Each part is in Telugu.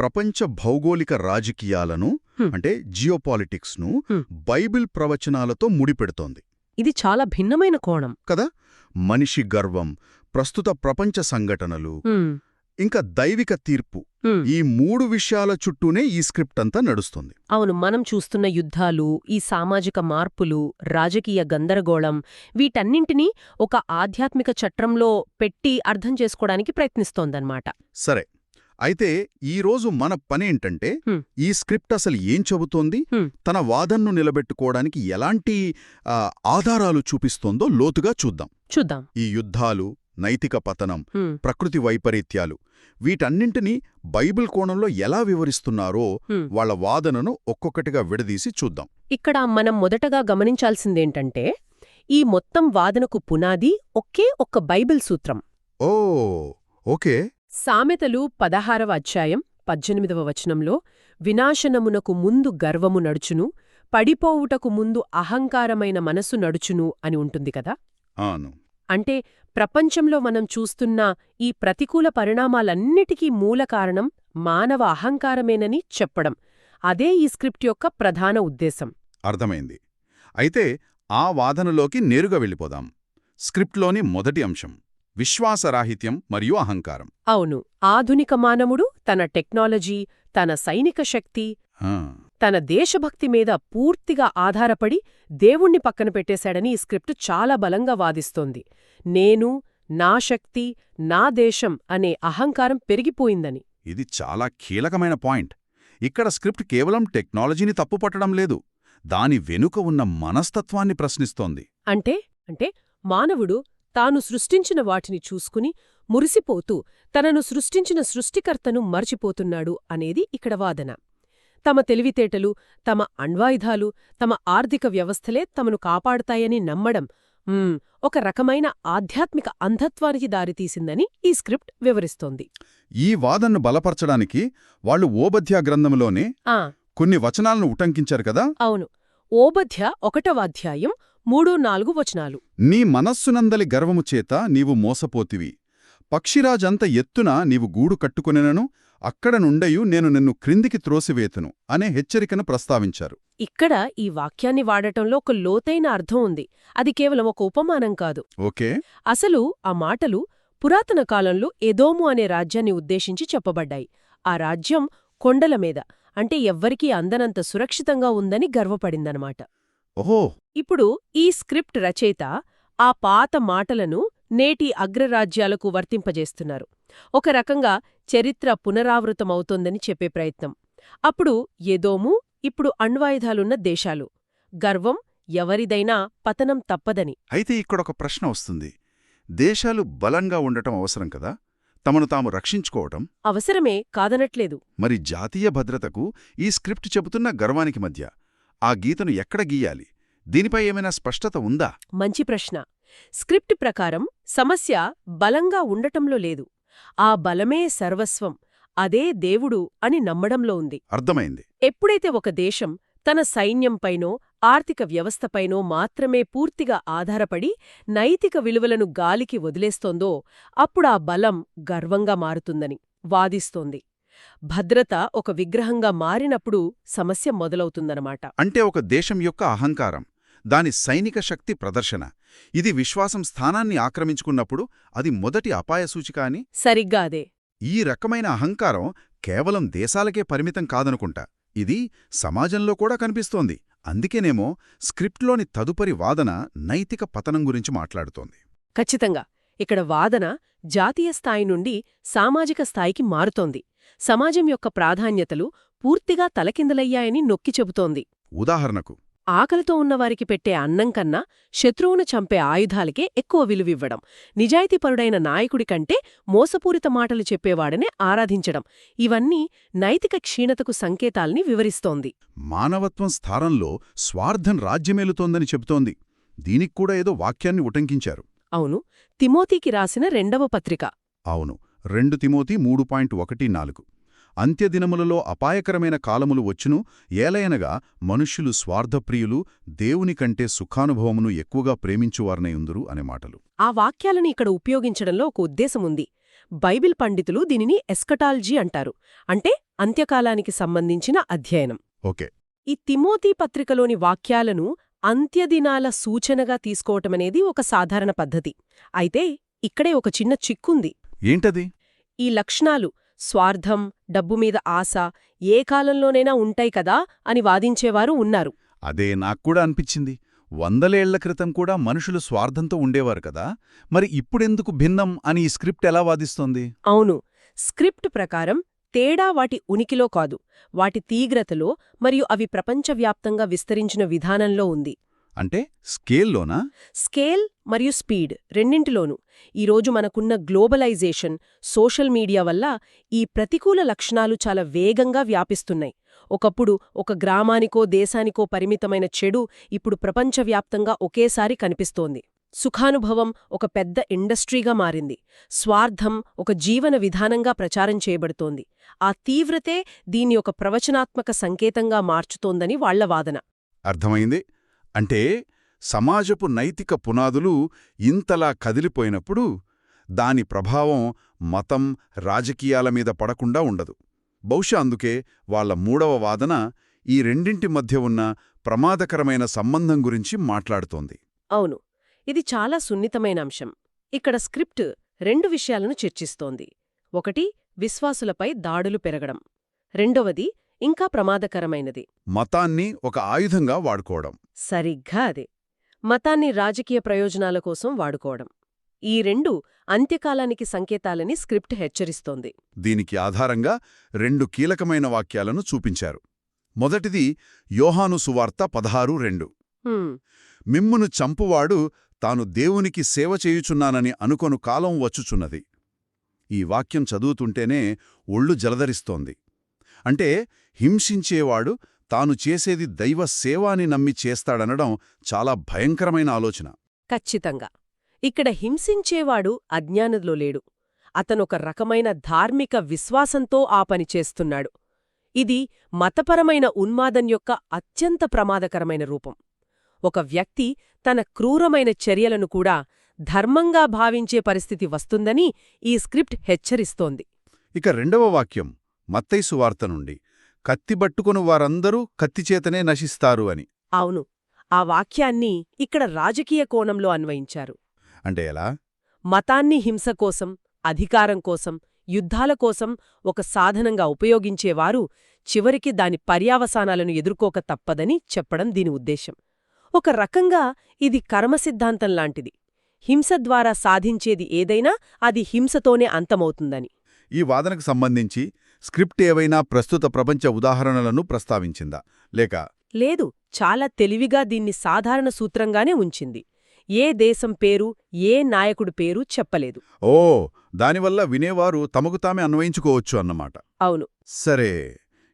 ప్రపంచ భౌగోళిక రాజకీయాలను. అంటే జియోపాలిటిక్స్ను. బైబిల్ ప్రవచనాలతో ముడిపెడుతోంది ఇది చాలా భిన్నమైన కోణం కదా మనిషి గర్వం ప్రస్తుత ప్రపంచ సంఘటనలు ఇంకా దైవిక తీర్పు. ఈ మూడు విషయాల చుట్టూనే ఈ స్క్రిప్ట్ అంతా నడుస్తుంది అవును మనం చూస్తున్న యుద్ధాలు ఈ సామాజిక మార్పులు రాజకీయ గందరగోళం వీటన్నింటినీ ఒక ఆధ్యాత్మిక చట్రంలో పెట్టి అర్థం చేసుకోవడానికి ప్రయత్నిస్తోందన్నమాట సరే అయితే ఈరోజు మన పనేంటంటే. ఈ స్క్రిప్ట్ అసలు ఏం చెబుతోంది. తన వాదన్ను నిలబెట్టుకోవడానికి ఎలాంటి ఆధారాలు చూపిస్తోందో లోతుగా చూద్దాం. చూద్దాం. ఈ యుద్ధాలు నైతిక పతనం ప్రకృతి వైపరీత్యాలు వీటన్నింటినీ బైబిల్ కోణంలో ఎలా వివరిస్తున్నారో. వాళ్ళ వాదనను ఒక్కొక్కటిగా విడదీసి చూద్దాం. ఇక్కడ మనం మొదటగా గమనించాల్సిందేంటంటే ఈ మొత్తం వాదనకు పునాది ఒకే ఒక్క బైబిల్ సూత్రం. ఓ ఓకే. సామెతలు పదహారవ అధ్యాయం పద్దెనిమిదవ వచనంలో వినాశనమునకు ముందు గర్వము నడుచును పడిపోవుటకు ముందు అహంకారమైన మనసు నడుచును అని ఉంటుంది కదా? ఆను అంటే ప్రపంచంలో మనం చూస్తున్న ఈ ప్రతికూల పరిణామాలన్నిటికీ మూల కారణం మానవ అహంకారమేనని చెప్పడం. అదే ఈ స్క్రిప్ట్ యొక్క ప్రధాన ఉద్దేశం. అర్థమైంది. అయితే ఆ వాదనలోకి నేరుగా వెళ్ళిపోదాం. స్క్రిప్ట్లోని మొదటి అంశం. విశ్వాసరాహిత్యం మరియు అహంకారం. అవును. ఆధునిక మానవుడు తన టెక్నాలజీ తన సైనిక శక్తి తన దేశభక్తి మీద పూర్తిగా ఆధారపడి దేవుణ్ణి పక్కన పెట్టేశాడని ఈ స్క్రిప్ట్ చాలా బలంగా వాదిస్తోంది. నేను నా శక్తి నా దేశం అనే అహంకారం పెరిగిపోయిందని. ఇది చాలా కీలకమైన పాయింట్. ఇక్కడ స్క్రిప్ట్ కేవలం టెక్నాలజీని తప్పుపట్టడం లేదు. దాని వెనుక ఉన్న మనస్తత్వాన్ని ప్రశ్నిస్తోంది. అంటే అంటే మానవుడు తాను సృష్టించిన వాటిని చూసుకుని మురిసిపోతూ తనను సృష్టించిన సృష్టికర్తను మర్చిపోతున్నాడు అనేది ఇక్కడ వాదన. తమ తెలివితేటలు తమ అణ్వాయుధాలు తమ ఆర్థిక వ్యవస్థలే తమను కాపాడతాయని నమ్మడం మ్మ్, ఒక రకమైన ఆధ్యాత్మిక అంధత్వానికి దారితీసిందని ఈ స్క్రిప్ట్ వివరిస్తోంది. ఈ వాదనను బలపరచడానికి వాళ్ళు ఓబధ్యా గ్రంథంలోనే కొన్ని వచనాలను ఉటంకించారు కదా? అవును. ఓబధ్య ఒకటవ అధ్యాయం మూడు నాలుగు వచనాలు. నీ మనస్సునందలి గర్వము చేత నీవు మోసపోతివి. పక్షిరాజంత ఎత్తున నీవు గూడు కట్టుకొనెనను అక్కడ నుండయు నేను నిన్ను క్రిందికి త్రోసివేతును అనే హెచ్చరికను ప్రస్తావించారు. ఇక్కడ ఈ వాక్యాన్ని వాడటంలో ఒక లోతైన అర్థం ఉంది. అది కేవలం ఒక ఉపమానం కాదు. ఓకే. అసలు ఆ మాటలు పురాతన కాలంలో ఎదోము అనే రాజ్యాన్ని ఉద్దేశించి చెప్పబడ్డాయి. ఆ రాజ్యం కొండల మీద అంటే ఎవ్వరికీ అందనంత సురక్షితంగా ఉందని గర్వపడిందనమాట. ఓహో. ఇప్పుడు ఈ స్క్రిప్ట్ రచయిత ఆ పాత మాటలను నేటి అగ్రరాజ్యాలకు వర్తింపజేస్తున్నారు. ఒక రకంగా చరిత్ర పునరావృతమవుతోందని చెప్పే ప్రయత్నం. అప్పుడు ఎదోము ఇప్పుడు అణ్వాయుధాలున్న దేశాలు. గర్వం ఎవరిదైనా పతనం తప్పదని. అయితే ఇక్కడొక ప్రశ్న వస్తుంది. దేశాలు బలంగా ఉండటం అవసరం కదా? తమను తాము రక్షించుకోవటం? అవసరమే కాదనట్లేదు. మరి జాతీయ భద్రతకు ఈ స్క్రిప్ట్ చెబుతున్న గర్వానికి మధ్య ఆ గీతను ఎక్కడ గీయాలి? దీనిపై ఏమైనా స్పష్టత ఉందా? మంచి ప్రశ్న. స్క్రిప్ట్ ప్రకారం సమస్య బలంగా ఉండటంలో లేదు. ఆ బలమే సర్వస్వం అదే దేవుడు అని నమ్మడంలో ఉంది. అర్థమైంది. ఎప్పుడైతే ఒక దేశం తన సైన్యంపైనో ఆర్థిక వ్యవస్థపైనో మాత్రమే పూర్తిగా ఆధారపడి నైతిక విలువలను గాలికి వదిలేస్తోందో అప్పుడా బలం గర్వంగా మారుతుందని వాదిస్తోంది. భద్రత ఒక విగ్రహంగా మారినప్పుడు సమస్య మొదలవుతుందన్నమాట. అంటే ఒక దేశం యొక్క అహంకారం దాని సైనిక శక్తి ప్రదర్శన. ఇది విశ్వాసం స్థానాన్ని ఆక్రమించుకున్నప్పుడు అది మొదటి అపాయ సూచిక అని? సరిగ్గా అదే. ఈ రకమైన అహంకారం కేవలం దేశాలకే పరిమితం కాదనుకుంటా. ఇది సమాజంలో కూడా కనిపిస్తోంది. అందుకేనేమో స్క్రిప్ట్లోని తదుపరి వాదన నైతిక పతనం గురించి మాట్లాడుతోంది. ఖచ్చితంగా. ఇక్కడ వాదన జాతీయ స్థాయి నుండి సామాజిక స్థాయికి మారుతోంది. సమాజం యొక్క ప్రాధాన్యతలు పూర్తిగా తలకిందలయ్యాయని నొక్కి చెబుతోంది. ఉదాహరణకు ఆకలితో ఉన్నవారికి పెట్టే అన్నం కన్నా శత్రువును చంపే ఆయుధాలకే ఎక్కువ విలువివ్వడం నిజాయితీపరుడైన నాయకుడి కంటే మోసపూరిత మాటలు చెప్పేవాడనే ఆరాధించడం ఇవన్నీ నైతిక క్షీణతకు సంకేతాల్ని వివరిస్తోంది. మానవత్వం స్థానంలో స్వార్థం రాజ్యమేలుతోందని చెబుతోంది. దీనికి కూడా ఏదో వాక్యాన్ని ఉటంకించారు. అవును తిమోతికి రాసిన రెండవ పత్రిక. అవును రెండు తిమోతి మూడు పాయింట్ ఒకటి నాలుగు. అంత్యదినములలో అపాయకరమైన కాలములు వచ్చును ఏలయనగా మనుష్యులు స్వార్థప్రియులు దేవుని కంటే సుఖానుభవమును ఎక్కువగా ప్రేమించువారనై ఉందురు అనే మాటలు. ఆ వాక్యాలను ఇక్కడ ఉపయోగించడంలో ఒక ఉద్దేశముంది. బైబిల్ పండితులు దీనిని ఎస్కటాలజీ అంటారు అంటే అంత్యకాలానికి సంబంధించిన అధ్యయనం. ఓకే. ఈ తిమోతి పత్రికలోని వాక్యాలను అంత్యదినాల సూచనగా తీసుకోవటమనేది ఒక సాధారణ పద్ధతి. అయితే ఇక్కడే ఒక చిన్న చిక్కుంది. ఏంటది? ఈ లక్షణాలు స్వార్థం డబ్బు మీద ఆశ ఏ కాలంలోనైనా ఉంటాయి కదా అని వాదించేవారు ఉన్నారు. అదే నాక్కూడా అనిపించింది. వందలేళ్ళ క్రితం కూడా మనుషులు స్వార్థంతో ఉండేవారు కదా. మరి ఇప్పుడెందుకు భిన్నం అని ఈ స్క్రిప్ట్ ఎలా వాదిస్తోంది? అవును. స్క్రిప్ట్ ప్రకారం తేడా వాటి ఉనికిలో కాదు వాటి తీవ్రతలో మరియు అవి ప్రపంచవ్యాప్తంగా విస్తరించిన విధానంలో ఉంది. అంటే స్కేల్లోనా? స్కేల్ మరియు స్పీడ్ రెండింటిలోనూ. ఈరోజు మనకున్న గ్లోబలైజేషన్ సోషల్ మీడియా వల్ల ఈ ప్రతికూల లక్షణాలు చాలా వేగంగా వ్యాపిస్తున్నాయి. ఒకప్పుడు ఒక గ్రామానికో దేశానికో పరిమితమైన చెడు ఇప్పుడు ప్రపంచవ్యాప్తంగా ఒకేసారి కనిపిస్తోంది. సుఖానుభవం ఒక పెద్ద ఇండస్ట్రీగా మారింది. స్వార్థం ఒక జీవన విధానంగా ప్రచారం చేయబడుతోంది. ఆ తీవ్రతే దీన్ని ఒక ప్రవచనాత్మక సంకేతంగా మార్చుతోందని వాళ్ళ వాదన. అర్థమైంది. అంటే సమాజపు నైతిక పునాదులు ఇంతలా కదిలిపోయినప్పుడు దాని ప్రభావం మతం రాజకీయాల మీద పడకుండా ఉండదు. బహుశా అందుకే వాళ్ళ మూడవ వాదన ఈ రెండింటి మధ్య ఉన్న ప్రమాదకరమైన సంబంధం గురించి మాట్లాడుతోంది. అవును. ఇది చాలా సున్నితమైన అంశం. ఇక్కడ స్క్రిప్ట్ రెండు విషయాలను చర్చిస్తోంది. ఒకటి విశ్వాసులపై దాడులు పెరగడం. రెండవది ఇంకా ప్రమాదకరమైనది. మతాన్ని ఒక ఆయుధంగా వాడుకోవడం. సరిగ్గా అదే. మతాన్ని రాజకీయ ప్రయోజనాల కోసం వాడుకోవడం. ఈ రెండు అంత్యకాలానికి సంకేతాలని స్క్రిప్ట్ హెచ్చరిస్తోంది. దీనికి ఆధారంగా రెండు కీలకమైన వాక్యాలను చూపించారు. మొదటిది యోహాను సువార్త పదహారు రెండు. మిమ్మును చంపువాడు తాను దేవునికి సేవ చేయుచున్నానని అనుకొను కాలం వచ్చుచున్నది. ఈ వాక్యం చదువుతుంటేనే ఒళ్ళు జలధరిస్తోంది. అంటే హింసించేవాడు తాను చేసేది దైవ సేవ అని నమ్మి చేస్తాడనడం చాలా భయంకరమైన ఆలోచన. ఖచ్చితంగా. ఇక్కడ హింసించేవాడు అజ్ఞానంలో లేడు. అతనొక రకమైన ధార్మిక విశ్వాసంతో ఆ పని చేస్తున్నాడు. ఇది మతపరమైన ఉన్మాదం యొక్క అత్యంత ప్రమాదకరమైన రూపం. ఒక వ్యక్తి తన క్రూరమైన చర్యలను కూడా ధర్మంగా భావించే పరిస్థితి వస్తుందని ఈ స్క్రిప్ట్ హెచ్చరిస్తోంది. ఇక రెండవ వాక్యం. మత్తైసు వార్త నుండి కత్తిబట్టుకుని వారందరూ కత్తిచేతనే నశిస్తారు అని. అవును ఆ వాక్యాన్ని ఇక్కడ రాజకీయ కోణంలో అన్వయించారు. అంటే ఎలా? మతాన్ని హింస కోసం అధికారం కోసం యుద్ధాల కోసం ఒక సాధనంగా ఉపయోగించేవారు చివరికి దాని పర్యావసానాలను ఎదుర్కోక తప్పదని చెప్పడం దీని ఉద్దేశం ఒక రకంగా ఇది కర్మసిద్ధాంతం లాంటిది. హింస ద్వారా సాధించేది ఏదైనా అది హింసతోనే అంతమవుతుందని. ఈ వాదనకు సంబంధించి స్క్రిప్ట్ ఏవైనా ప్రస్తుత ప్రపంచ ఉదాహరణలను ప్రస్తావించిందా? లేక లేదు చాలా తెలివిగా దీన్ని సాధారణ సూత్రంగానే ఉంచింది. ఏ దేశం పేరు ఏ నాయకుడి పేరు చెప్పలేదు. ఓ దానివల్ల వినేవారు తమకు తామే అన్వయించుకోవచ్చు అన్నమాట. అవును. సరే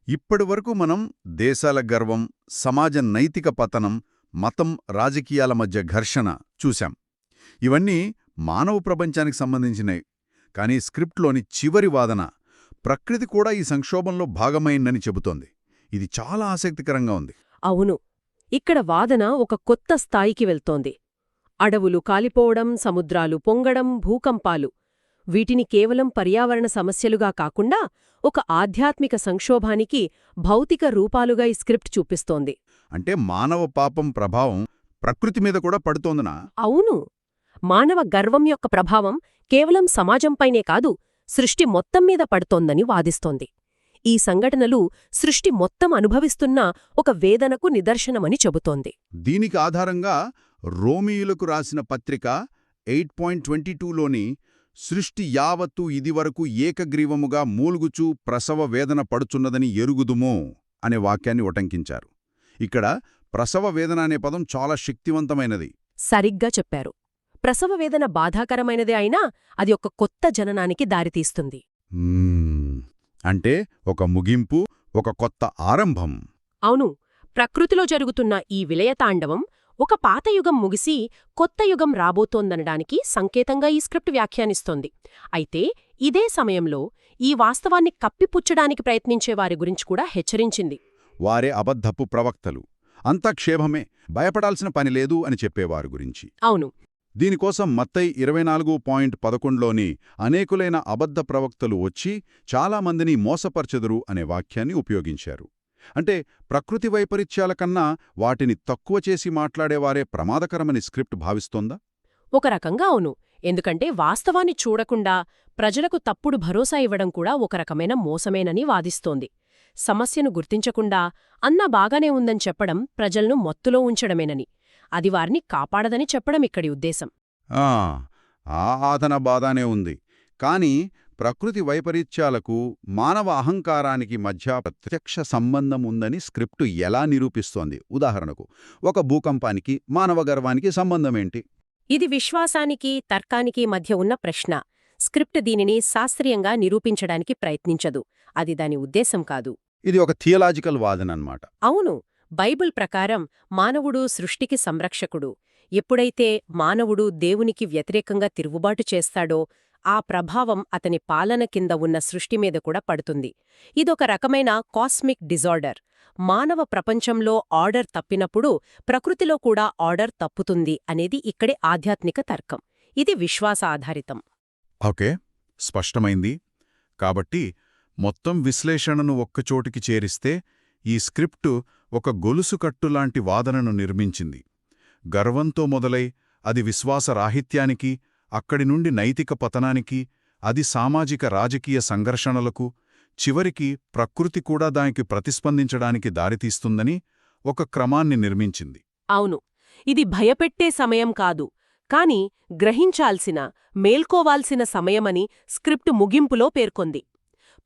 ఇప్పటివరకు మనం దేశాల గర్వం సమాజ నైతిక పతనం మతం రాజకీయాల మధ్య ఘర్షణ చూశాం. ఇవన్నీ మానవ ప్రపంచానికి సంబంధించినవి కానీ స్క్రిప్ట్లోని చివరి వాదన ప్రకృతి కూడా ఈ సంక్షోభంలో భాగమైందని చెబుతోంది. ఇది చాలా ఆసక్తికరంగా ఉంది. అవును. ఇక్కడ వాదన ఒక కొత్త స్థాయికి వెళ్తోంది. అడవులు కాలిపోవడం సముద్రాలు పొంగడం భూకంపాలు. వీటిని కేవలం పర్యావరణ సమస్యలుగా కాకుండా ఒక ఆధ్యాత్మిక సంక్షోభానికి భౌతిక రూపాలుగా ఈ స్క్రిప్ట్ చూపిస్తోంది. అంటే మానవ పాపం ప్రభావం ప్రకృతి మీద కూడా పడుతోందనా? అవును. మానవ గర్వం యొక్క ప్రభావం కేవలం సమాజంపైనే కాదు సృష్టి మొత్తం మీద పడుతోందని వాదిస్తోంది. ఈ సంఘటనలు సృష్టి మొత్తం అనుభవిస్తున్న ఒక వేదనకు నిదర్శనమని చెబుతోంది. దీనికి ఆధారంగా రోమియులకు రాసిన పత్రిక ఎయిట్ పాయింట్ ట్వంటీ టూలోని సృష్టి యావత్తు ఇదివరకు ఏకగ్రీవముగా మూలుగుచూ ప్రసవ వేదన పడుచున్నదని ఎరుగుదుము అనే వాక్యాన్ని ఉటంకించారు. ఇక్కడ ప్రసవ వేదన అనే పదం చాలా శక్తివంతమైనది. సరిగ్గా చెప్పారు. ప్రసవ వేదన బాధాకరమైనదే అయినా అది ఒక కొత్త జననానికి దారితీస్తుంది. అంటే ఒక ముగింపు ఒక కొత్త ఆరంభం. అవును. ప్రకృతిలో జరుగుతున్న ఈ విలయతాండవం ఒక పాత యుగం ముగిసి కొత్త యుగం రాబోతోందనడానికి సంకేతంగా ఈ స్క్రిప్ట్ వ్యాఖ్యానిస్తోంది. అయితే ఇదే సమయంలో ఈ వాస్తవాన్ని కప్పిపుచ్చడానికి ప్రయత్నించే వారి గురించి కూడా హెచ్చరించింది. వారే అబద్ధపు ప్రవక్తలు. అంతా క్షేమమే భయపడాల్సిన పని లేదు అని చెప్పేవారు గురించి. అవును. దీనికోసం మత్తై ఇరవై నాలుగు పాయింట్ పదకొండులోని అనేకులైన అబద్ధ ప్రవక్తలు వచ్చి చాలామందిని మోసపరచెదరు అనే వాక్యాన్ని ఉపయోగించారు. అంటే ప్రకృతి వైపరీత్యాల కన్నా వాటిని తక్కువ చేసి మాట్లాడేవారే ప్రమాదకరమని స్క్రిప్ట్ భావిస్తోందా? ఒక రకంగా అవును. ఎందుకంటే వాస్తవాన్ని చూడకుండా ప్రజలకు తప్పుడు భరోసా ఇవ్వడం కూడా ఒక రకమైన మోసమేనని వాదిస్తోంది. సమస్యను గుర్తించకుండా అన్నా బాగానే ఉందని చెప్పడం ప్రజలను మత్తులో ఉంచడమేనని. అది వారిని కాపాడదని చెప్పడం ఇక్కడి ఉద్దేశం. ఆదన బాధానే ఉంది. కాని ప్రకృతి వైపరీత్యాలకు మానవ అహంకారానికి మధ్య ప్రత్యక్ష సంబంధం ఉందని స్క్రిప్టు ఎలా నిరూపిస్తోంది? ఉదాహరణకు ఒక భూకంపానికి మానవ గర్వానికి సంబంధమేంటి? ఇది విశ్వాసానికి తర్కానికి మధ్య ఉన్న ప్రశ్న. స్క్రిప్ట్ దీనిని శాస్త్రీయంగా నిరూపించడానికి ప్రయత్నించదు. అది దాని ఉద్దేశం కాదు. ఇది ఒక థియలాజికల్ వాదనన్నమాట. అవును. బైబిల్ ప్రకారం మానవుడు సృష్టికి సంరక్షకుడు. ఎప్పుడైతే మానవుడు దేవునికి వ్యతిరేకంగా తిరుగుబాటు చేస్తాడో ఆ ప్రభావం అతని పాలన కింద ఉన్న సృష్టి మీద కూడా పడుతుంది. ఇదొక రకమైన కాస్మిక్ డిజార్డర్. మానవ ప్రపంచంలో ఆర్డర్ తప్పినప్పుడు ప్రకృతిలో కూడా ఆర్డర్ తప్పుతుంది అనేది ఇక్కడే ఆధ్యాత్మిక తర్కం. ఇది విశ్వాస ఆధారితం. ఓకే స్పష్టమైంది. కాబట్టి మొత్తం విశ్లేషణను ఒక్కచోటికి చేరిస్తే ఈ స్క్రిప్టు ఒక గొలుసుకట్టులాంటి వాదనను నిర్మించింది. గర్వంతో మొదలై అది విశ్వాసరాహిత్యానికి అక్కడి నుండి నైతిక పతనానికి అది సామాజిక రాజకీయ సంఘర్షణలకు చివరికి ప్రకృతి కూడా దానికి ప్రతిస్పందించడానికి దారితీస్తుందని ఒక క్రమాన్ని నిర్మించింది. అవును ఇది భయపెట్టే సమయం కాదు కాని గ్రహించాల్సిన మేల్కోవాల్సిన సమయమని స్క్రిప్ట్ ముగింపులో పేర్కొంది.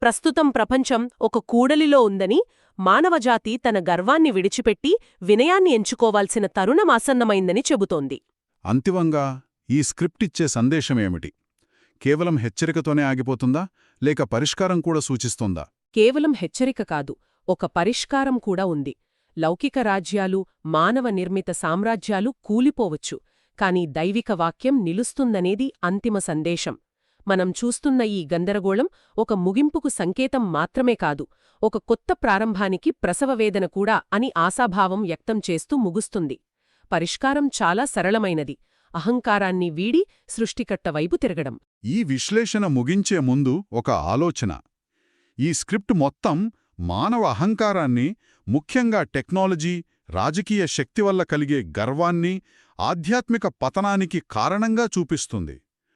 ప్రస్తుతం ప్రపంచం ఒక కూడలిలో ఉందని మానవజాతి తన గర్వాన్ని విడిచిపెట్టి వినయాన్ని ఎంచుకోవాల్సిన తరుణమాసన్నమైందని చెబుతోంది. అంతిమంగా ఈ స్క్రిప్ట్ ఇచ్చే సందేశమేమిటి? కేవలం హెచ్చరికతోనే ఆగిపోతుందా? లేక పరిష్కారం కూడా సూచిస్తోందా? కేవలం హెచ్చరిక కాదు ఒక పరిష్కారం కూడా ఉంది. లౌకిక రాజ్యాలు మానవ నిర్మిత సామ్రాజ్యాలు కూలిపోవచ్చు కాని దైవిక వాక్యం నిలుస్తుందనేది అంతిమ సందేశం. మనం చూస్తున్న ఈ గందరగోళం ఒక ముగింపుకు సంకేతం మాత్రమే కాదు ఒక కొత్త ప్రారంభానికి ప్రసవవేదన కూడా అని ఆశాభావం వ్యక్తం చేస్తూ ముగుస్తుంది. పరిష్కారం చాలా సరళమైనది అహంకారాన్ని వీడి సృష్టికట్ట వైపు తిరగడం. ఈ విశ్లేషణ ముగించే ముందు ఒక ఆలోచన. ఈ స్క్రిప్ట్ మొత్తం మానవ అహంకారాన్ని ముఖ్యంగా టెక్నాలజీ రాజకీయ శక్తి వల్ల కలిగే గర్వాన్ని ఆధ్యాత్మిక పతనానికి కారణంగా చూపిస్తుంది.